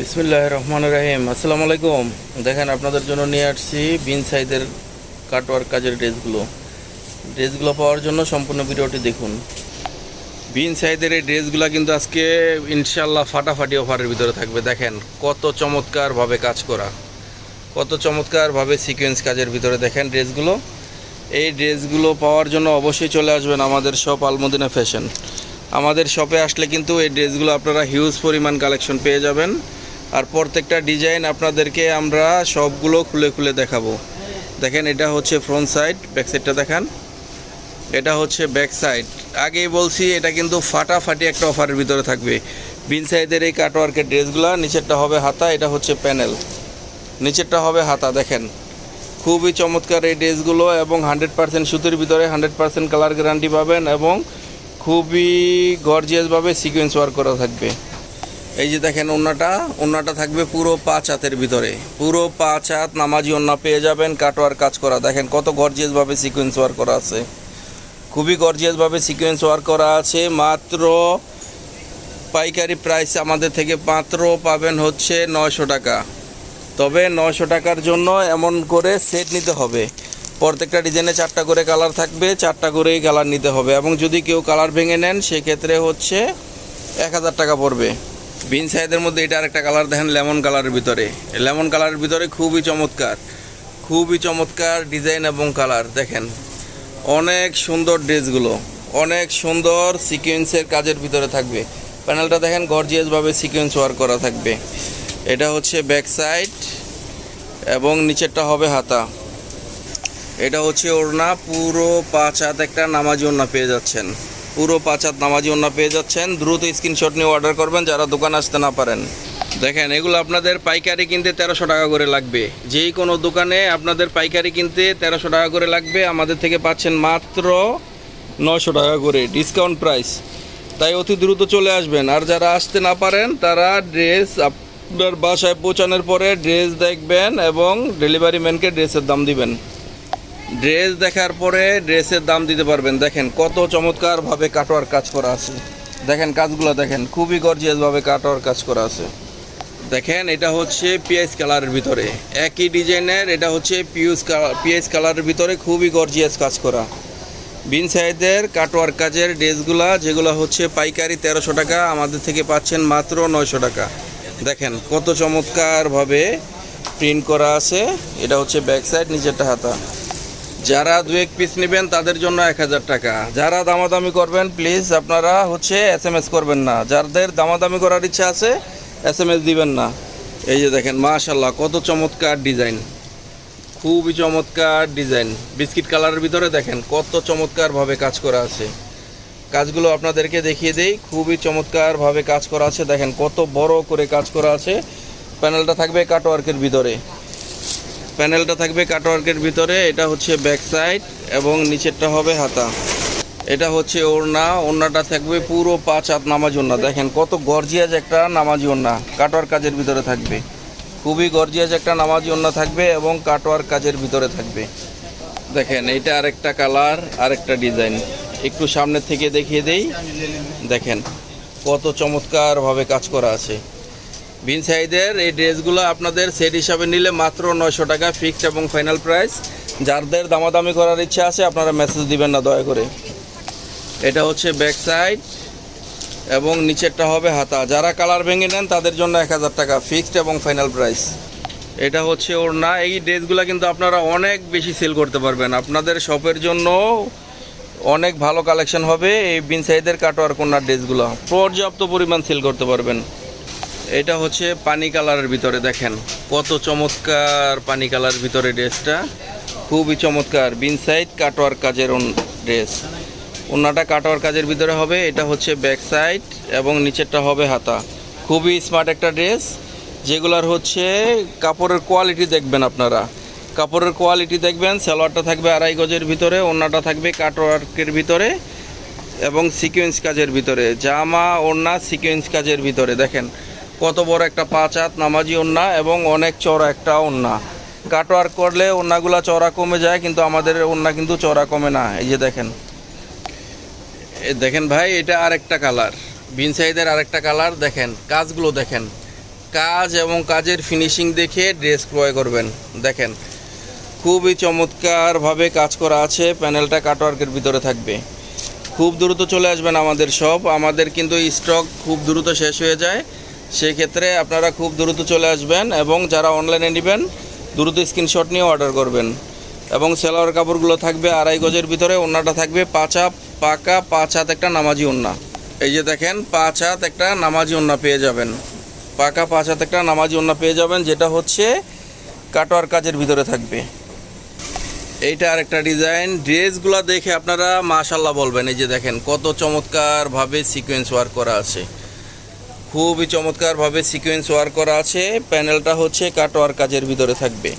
বিসমিল্লাহ রহমান রাহিম আসসালামু আলাইকুম। দেখেন, আপনাদের জন্য নিয়ে আসছি বিন সাইজের কাটওয়ার্ক কাজের ড্রেসগুলো। ড্রেসগুলো পাওয়ার জন্য সম্পূর্ণ ভিডিওটি দেখুন। বিন সাইদের এই ড্রেসগুলো কিন্তু আজকে ইনশাল্লাহ ফাটাফাটি অফারের ভিতরে থাকবে। দেখেন, কত চমৎকারভাবে কাজ করা। কত চমৎকারভাবে সিকোয়েন্স কাজের ভিতরে দেখেন ড্রেসগুলো। এই ড্রেসগুলো পাওয়ার জন্য অবশ্যই চলে আসবেন আমাদের শপ আলমদিনা ফ্যাশন আমাদের শপে আসলে কিন্তু এই ড্রেসগুলো আপনারা হিউজ পরিমাণ কালেকশন পেয়ে যাবেন। আর প্রত্যেকটা ডিজাইন আপনাদেরকে আমরা সবগুলো খুলে খুলে দেখাবো। দেখেন, এটা হচ্ছে ফ্রন্ট সাইড ব্যাক সাইডটা দেখান। এটা হচ্ছে ব্যাক সাইড আগেই বলছি, এটা কিন্তু ফাটাফাটি একটা অফারের ভিতরে থাকবে। বিন সাইডের এই কাটওয়ার্কের ড্রেসগুলো, নিচেরটা হবে হাতা, এটা হচ্ছে প্যানেল নিচেরটা হবে হাতা, দেখেন। খুবই চমৎকার এই ড্রেসগুলো এবং হান্ড্রেড পার্সেন্ট সুতির ভিতরে হান্ড্রেড পার্সেন্ট কালার গ্যারান্টি পাবেন এবং খুবই গর্জিয়াসভাবে সিকোয়েন্স ওয়ার্ক করা থাকবে। এই যে দেখেন ওন্নাটা ওন্নাটা থাকবে পুরো পাঁচ হাতের ভিতরে। পুরো পাঁচ হাত নামাজি ওন্না পেয়ে যাবেন, কাটোয়ার কাজ করা। দেখেন কত গর্জিয়াসভাবে সিকোয়েন্স ওয়ার্ক করা আছে। খুবই গর্জিয়াসভাবে সিকোয়েন্স ওয়ার্ক করা আছে। মাত্র পাইকারি প্রাইস আমাদের থেকে মাত্র পাবেন হচ্ছে নয়শো টাকা। তবে নয়শো টাকার জন্য এমন করে সেট নিতে হবে। প্রত্যেকটা ডিজাইনে চারটা করে কালার থাকবে, চারটা করেই কালার নিতে হবে। এবং যদি কেউ কালার ভেঙে নেন, সেক্ষেত্রে হচ্ছে এক হাজার টাকা পড়বে। বিন সাইজের মধ্যে এটা আরেকটা কালার দেখেন লেমন কালারের ভিতরে। লেমন কালারের ভিতরে খুবই চমৎকার খুবই চমৎকার ডিজাইন এবং কালার দেখেন। অনেক সুন্দর ড্রেসগুলো, অনেক সুন্দর সিকোয়েন্সের কাজের ভিতরে থাকবে। প্যানেলটা দেখেন গর্জিয়াসভাবে সিকোয়েন্স ওয়ার্ক করা থাকবে। এটা হচ্ছে ব্যাক সাইড এবং নিচেরটা হবে হাতা। এটা হচ্ছে ওড়না, পুরো পাঁচ হাত একটা নামাজি ওড়না পেয়ে যাচ্ছেন। পুরো পাঁচ হাত নামাজি ওড়না পেয়ে যাচ্ছেন। দ্রুত স্ক্রিনশট নিয়ে অর্ডার করবেন, যারা দোকানে আসতে না পারেন। দেখেন, এগুলো আপনাদের পাইকারি কিনতে তেরোশো টাকা করে লাগবে। যেই কোনো দোকানে আপনাদের পাইকারি কিনতে তেরোশো টাকা করে লাগবে। আমাদের থেকে পাচ্ছেন মাত্র নশো টাকা করে ডিসকাউন্ট প্রাইস তাই অতি দ্রুত চলে আসবেন। আর যারা আসতে না পারেন, তারা ড্রেস আপনার বাসায় পৌঁছানোর পরে ড্রেস দেখবেন এবং ডেলিভারি ম্যানকে ড্রেসের দাম দিবেন। ড্রেস দেখার পরে ড্রেসের দাম দিতে পারবেন। দেখেন কত চমৎকারভাবে কাটোয়ার কাজ করা আছে। দেখেন কাজগুলো দেখেন, খুবই গর্জিয়াসভাবে কাটোয়ার কাজ করা আছে। দেখেন, এটা হচ্ছে পিএস কালারের ভিতরে। একই ডিজাইনের, এটা হচ্ছে পিউস পিএস কালারের ভিতরে খুবই গর্জিয়াস কাজ করা। বিন সাইজের কাটোয়ার কাজের ড্রেসগুলা, যেগুলো হচ্ছে পাইকারি তেরোশো টাকা, আমাদের থেকে পাচ্ছেন মাত্র নয়শো টাকা। দেখেন কত চমৎকারভাবে প্রিন্ট করা আছে। এটা হচ্ছে ব্যাক সাইড, নিচেরটা হাতা। যারা দু এক পিস নেবেন, তাদের জন্য এক হাজার টাকা। যারা দামাদামি করবেন প্লিজ আপনারা হচ্ছে এস এম এস করবেন না। যাদের দামাদামি করার ইচ্ছা আছে এস এম এস দিবেন না। এই যে দেখেন মাশাল্লাহ কত চমৎকার ডিজাইন খুবই চমৎকার ডিজাইন বিস্কিট কালারের ভিতরে দেখেন, কত চমৎকারভাবে কাজ করা আছে। কাজগুলো আপনাদেরকে দেখিয়ে দেই, খুবই চমৎকারভাবে কাজ করা আছে। দেখেন, কত বড় করে কাজ করা আছে। প্যানেলটা থাকবে কাটওয়ার্কের ভিতরে। প্যানেলটা থাকবে কাটওয়ার্কের ভিতরে, এটা হচ্ছে ব্যাক সাইড এবং নিচেরটা হবে হাতা। এটা হচ্ছে ওড়না, ওড়নাটা থাকবে পুরো পাঁচ হাত নামাজ ওড়না। দেখেন কত গর্জিয়াজ একটা নামাজ ওড়না কাটওয়ার কাজের ভিতরে থাকবে। খুবই গর্জিয়াজ একটা নামাজ ওড়না থাকবে এবং কাটওয়ার কাজের ভিতরে থাকবে। দেখেন এটা আরেকটা কালার, আরেকটা ডিজাইন। একটু সামনের থেকে দেখিয়ে দেই। দেখেন, কত চমৎকারভাবে কাজ করা আছে। বিন সাইজের এই ড্রেসগুলো আপনাদের সেট হিসাবে নিলে মাত্র নয়শো টাকা ফিক্সড এবং ফাইনাল প্রাইস। যাদের দামাদামি করার ইচ্ছা আছে, আপনারা মেসেজ দিবেন না, দয়া করে। এটা হচ্ছে ব্যাক সাইড এবং নিচেরটা হবে হাতা। যারা কালার ভেঙে নেন, তাদের জন্য এক হাজার টাকা ফিক্সড এবং ফাইনাল প্রাইস। এটা হচ্ছে ওর না এই ড্রেসগুলো কিন্তু আপনারা অনেক বেশি সেল করতে পারবেন। আপনাদের শপের জন্য অনেক ভালো কালেকশন হবে এই বিন সাইজের কাটোয়ার কন্যার ড্রেসগুলো। পর্যাপ্ত পরিমাণ সেল করতে পারবেন। এটা হচ্ছে পানি কালারের ভিতরে দেখেন। কত চমৎকার পানি কালার ভিতরে ড্রেসটা। খুবই চমৎকার। বিন সাইড কাটোয়ার কাজের ড্রেস। ওনাটা কাটোয়ার কাজের ভিতরে হবে, এটা হচ্ছে ব্যাক সাইড এবং নিচেরটা হবে হাতা। খুবই স্মার্ট একটা ড্রেস। যেগুলার হচ্ছে কাপড়ের কোয়ালিটি দেখবেন আপনারা। কাপড়ের কোয়ালিটি দেখবেন, সালোয়ারটা থাকবে আড়াই গজের ভিতরে ওনাটা থাকবে কাটওয়ার্কের ভিতরে এবং সিকোয়েন্স কাজের ভিতরে। জামা ওড়না সিকোয়েন্স কাজের ভিতরে। দেখেন কত বড় একটা পাঁচ হাত নামাজি ওড়না এবং অনেক চড়া একটা ওড়না কাটওয়ার্ক করলে ওড়নাগুলা চড়া কমে যায়, কিন্তু আমাদের ওড়না কিন্তু চড়া কমে না। এই যে দেখেন। দেখেন ভাই, এটা আরেকটা কালার। বিন সাইজের আরেকটা কালার, দেখেন, কাজগুলো দেখেন। কাজ এবং কাজের ফিনিশিং দেখে ড্রেস ক্রয় করবেন। দেখেন, খুবই চমৎকারভাবে কাজ করা আছে, প্যানেলটা কাটওয়ার্কের ভিতরে থাকবে। খুব দ্রুত চলে আসবেন আমাদের সব আমাদের কিন্তু স্টক খুব দ্রুত শেষ হয়ে যায়। সেই ক্ষেত্রে আপনারা খুব দ্রুত চলে আসবেন এবং যারা অনলাইনে নেবেন, দ্রুত স্ক্রিনশট নিয়ে অর্ডার করবেন। এবং সেলোয়ার কাপড়গুলো থাকবে আড়াই গজের ভিতরে, ওন্নাটা থাকবে পাঁচ হাত, পাকা পাঁচ হাত একটা নামাজি ওন্না। এই যে দেখেন, পাঁচ হাত একটা নামাজি ওন্না পেয়ে যাবেন। পাকা পাঁচ হাত একটা নামাজি ওন্না পেয়ে যাবেন, যেটা হচ্ছে কাটোয়ার কাজের ভিতরে থাকবে। এইটা আর একটা ডিজাইন ড্রেসগুলো দেখে আপনারা মাশাল্লাহ বলবেন। এই যে দেখেন, কত চমৎকারভাবে সিকোয়েন্স ওয়ার্ক করা আছে। খুবই চমৎকারভাবে সিকোয়েন্স ওয়ার্ক করা আছে। প্যানেলটা হচ্ছে কাটোয়ার কাজের ভিতরে থাকবে।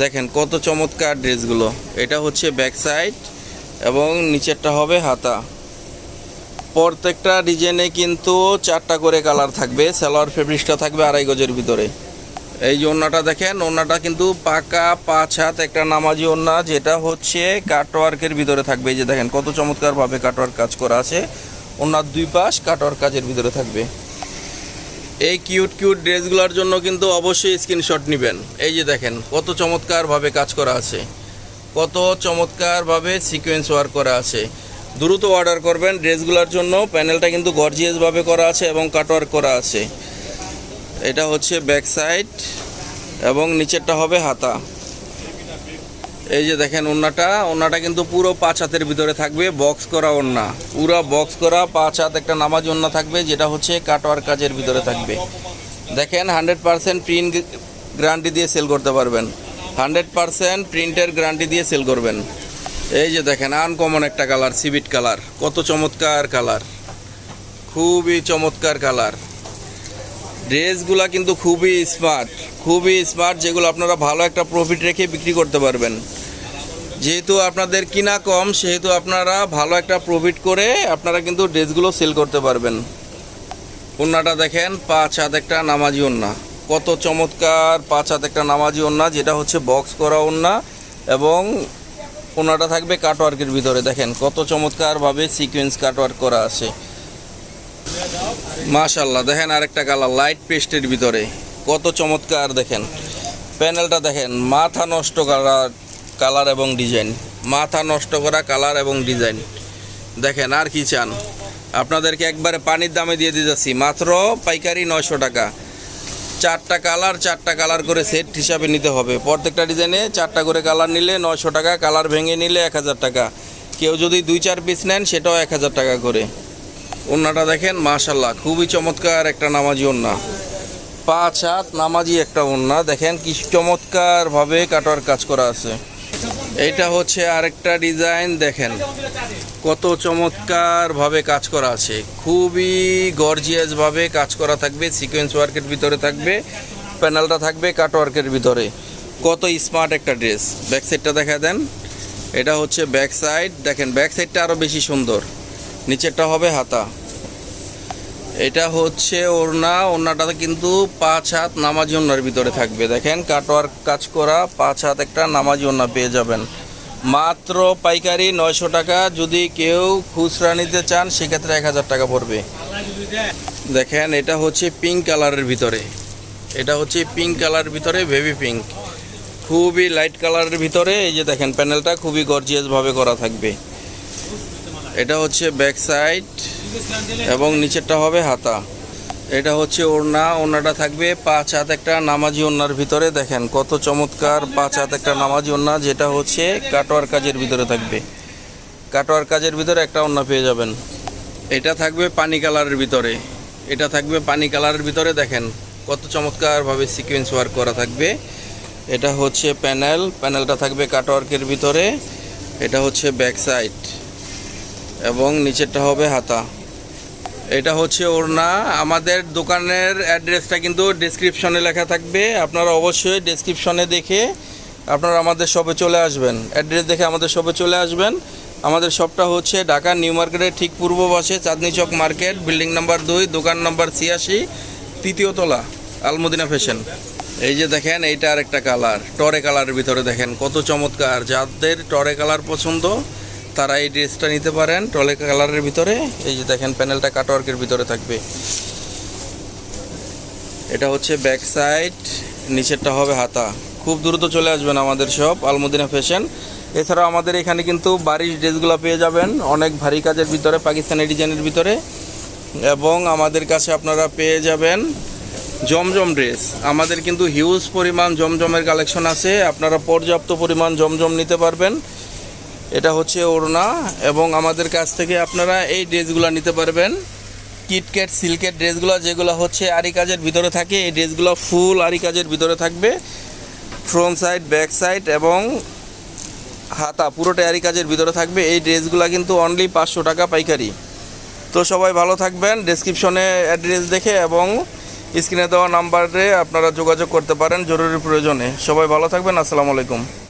দেখেন কত চমৎকার ড্রেসগুলো। এটা হচ্ছে ব্যাক সাইড এবং নিচেরটা হবে হাতা। প্রত্যেকটা ডিজাইনে কিন্তু চারটা করে কালার থাকবে। সালোয়ার ফেব্রিক্সটা থাকবে আড়াই গজের ভিতরে। এই যে ওন্নাটা দেখেন ওন্নাটা কিন্তু পাকা পাঁচ হাত একটা নামাজি ওন্না যেটা হচ্ছে কাটওয়ার্কের ভিতরে থাকবে। এই যে দেখেন কত চমৎকারভাবে কাটওয়ার্ক কাজ করা আছে। ওনার দুই পাশ কাটওয়ার্ক কাজের ভিতরে থাকবে। এই কিউট কিউট ড্রেসগুলোর জন্য কিন্তু অবশ্যই স্ক্রিনশট নেবেন। এই যে দেখেন, কত চমৎকারভাবে কাজ করা আছে। কত চমৎকারভাবে সিকোয়েন্স ওয়ার্ক করা আছে। দ্রুত অর্ডার করবেন ড্রেসগুলোর জন্য। প্যানেলটা কিন্তু গর্জিয়াসভাবে করা আছে এবং কাটওয়ার্ক করা আছে। এটা হচ্ছে ব্যাক সাইড এবং নিচেরটা হবে হাতা। এই যে দেখেন ওন্নাটা ওন্নাটা কিন্তু পুরো পাঁচ হাতের ভিতরে থাকবে বক্স করা ওন্না। পুরো বক্স করা পাঁচ হাত একটা নামাজ ওন্না থাকবে, যেটা হচ্ছে কাটোয়ার কাজের ভিতরে থাকবে। দেখেন হান্ড্রেড পারসেন্ট প্রিন্ট গ্যারান্টি দিয়ে সেল করতে পারবেন। হান্ড্রেড পারসেন্ট প্রিন্টের গ্যারান্টি দিয়ে সেল করবেন। এই যে দেখেন আনকমন একটা কালার সিবিট কালার কত চমৎকার কালার খুবই চমৎকার কালার ড্রেসগুলা কিন্তু খুবই স্মার্ট খুবই স্মার্ট যেগুলো আপনারা ভালো একটা প্রফিট রেখে বিক্রি করতে পারবেন। যেহেতু আপনাদের কিনা কম, সেহেতু আপনারা ভালো একটা প্রফিট করে আপনারা কিন্তু ড্রেসগুলো সেল করতে পারবেন। ওন্নাটা দেখেন, পাঁচ হাত একটা নামাজি ওন্না কত চমৎকার পাঁচ হাত একটা নামাজি ওন্না যেটা হচ্ছে বক্স করা ওন্না এবং ওনাটা থাকবে কাটওয়ার্কের ভিতরে। দেখেন কত চমৎকারভাবে সিকোয়েন্স কাটওয়ার্ক করা আছে। মাশাল্লাহ দেখেন আরেকটা কালার লাইট পেস্টের ভিতরে। কত চমৎকার দেখেন। প্যানেলটা দেখেন, মাথা নষ্ট করা কালার এবং ডিজাইন। মাথা নষ্ট করা কালার এবং ডিজাইন। দেখেন, আর কি চান? আপনাদেরকে একবারে পানির দামে দিয়ে দিতেছি মাত্র পাইকারি নয়শো টাকা। চারটা কালার চারটা কালার করে সেট হিসাবে নিতে হবে। প্রত্যেকটা ডিজাইনে চারটা করে কালার নিলে নয়শো টাকা, কালার ভেঙে নিলে এক হাজার টাকা। কেউ যদি দুই, চার পিস নেন, সেটাও এক হাজার টাকা করে। ওন্নাটা দেখেন মাশাল্লাহ খুবই চমৎকার একটা নামাজি ওন্না। পাঁচ হাত নামাজি একটা ওন্না, দেখেন কি চমৎকারভাবে কাটার কাজ করা আছে। এটা হচ্ছে আরেকটা ডিজাইন, দেখেন, কত চমৎকারভাবে কাজ করা আছে। খুবই গর্জিয়াসভাবে কাজ করা থাকবে, সিকোয়েন্স ওয়ার্কের ভিতরে থাকবে, প্যানেলটা থাকবে কাটওয়ার্কের ভিতরে। কত স্মার্ট একটা ড্রেস। ব্যাক সাইডটা দেখা দেন, এটা হচ্ছে ব্যাক সাইড, দেখেন, ব্যাক সাইডটা আরও বেশি সুন্দর। নিচেরটা হবে হাতা। এটা হচ্ছে ওড়না, ওড়নাটা কিন্তু পাঁচ হাত নামাজি ওড়নার ভিতরে থাকবে। দেখেন কাটোয়ার কাজ করা পাঁচ হাত একটা নামাজি ওড়না পেয়ে যাবেন। মাত্র পাইকারি নয়শো টাকা, যদি কেউ খুচরা নিতে চান, সেক্ষেত্রে এক হাজার টাকা পড়বে। দেখেন, এটা হচ্ছে পিঙ্ক কালারের ভিতরে। এটা হচ্ছে পিঙ্ক কালারের ভিতরে বেবি পিঙ্ক খুবই লাইট কালারের ভিতরে, এই যে দেখেন প্যানেলটা খুবই গর্জিয়াসভাবে করা থাকবে। এটা হচ্ছে ব্যাক সাইড এবং নিচেরটা হবে হাতা। এটা হচ্ছে ওড়না, ওড়নাটা থাকবে পাঁচ হাত একটা নামাজি ওড়নার ভিতরে। দেখেন কত চমৎকার পাঁচ হাত একটা নামাজি ওড়না, যেটা হচ্ছে কাটোয়ার কাজের ভিতরে থাকবে। কাটোয়ার কাজের ভিতরে একটা ওড়না পেয়ে যাবেন। এটা থাকবে পানি কালারের ভিতরে। এটা থাকবে পানি কালারের ভিতরে। দেখেন কত চমৎকারভাবে সিকোয়েন্স ওয়ার্ক করা থাকবে। এটা হচ্ছে প্যানেল প্যানেলটা থাকবে কাটওয়ার্কের ভিতরে। এটা হচ্ছে ব্যাক সাইড এবং নিচেরটা হবে হাতা। এটা হচ্ছে ওড়না। আমাদের দোকানের অ্যাড্রেসটা কিন্তু ডেসক্রিপশনে লেখা থাকবে। আপনারা অবশ্যই ডেসক্রিপশনে দেখে আপনারা আমাদের শপে চলে আসবেন। অ্যাড্রেস দেখে আমাদের শপে চলে আসবেন। আমাদের শপটা হচ্ছে ঢাকা নিউ মার্কেটের ঠিক পূর্ব পাশে Chandni Chowk market, building number দুই, দোকান নাম্বার ছিয়াশি, তৃতীয় তলা, আলমদিনা ফ্যাশন। এই যে দেখেন, এইটা আর একটা কালার টরে কালারের ভিতরে দেখেন, কত চমৎকার। যাদের টরে কালার পছন্দ তারা এই ড্রেসটা নিতে পারেন টলে কালারের ভিতরে। এই যে দেখেন, প্যানেলটা কাটওয়ার্কের ভিতরে থাকবে। এটা হচ্ছে ব্যাক সাইড নিচেরটা হবে হাতা। খুব দ্রুত চলে আসবেন আমাদের সব আলমদিনা ফ্যাশন এছাড়াও আমাদের এখানে কিন্তু বাড়ির ড্রেসগুলো পেয়ে যাবেন। অনেক ভারী কাজের ভিতরে, পাকিস্তানি ডিজাইনের ভিতরে। এবং আমাদের কাছে আপনারা পেয়ে যাবেন জমজম ড্রেস। আমাদের কিন্তু হিউজ পরিমাণ জমজমের কালেকশন আছে। আপনারা পর্যাপ্ত পরিমাণ জমজম নিতে পারবেন। এটা হচ্ছে ওড়না এবং আমাদের কাছ থেকে আপনারা এই ড্রেসগুলো নিতে পারবেন। কিটক্যাট সিল্কের ড্রেসগুলো যেগুলো হচ্ছে আরি কাজের ভিতরে থাকে, এই ড্রেসগুলো ফুল আরি কাজের ভিতরে থাকবে। ফ্রন্ট সাইড ব্যাক সাইড এবং হাতা পুরোটা আরি কাজের ভিতরে থাকবে। এই ড্রেসগুলো কিন্তু অনলি পাঁচশো টাকা পাইকারি। তো সবাই ভালো থাকবেন ডেসক্রিপশনে অ্যাড্রেস দেখে এবং স্ক্রিনে দেওয়া নাম্বারে আপনারা যোগাযোগ করতে পারেন জরুরি প্রয়োজনে। সবাই ভালো থাকবেন, আসসালামু আলাইকুম।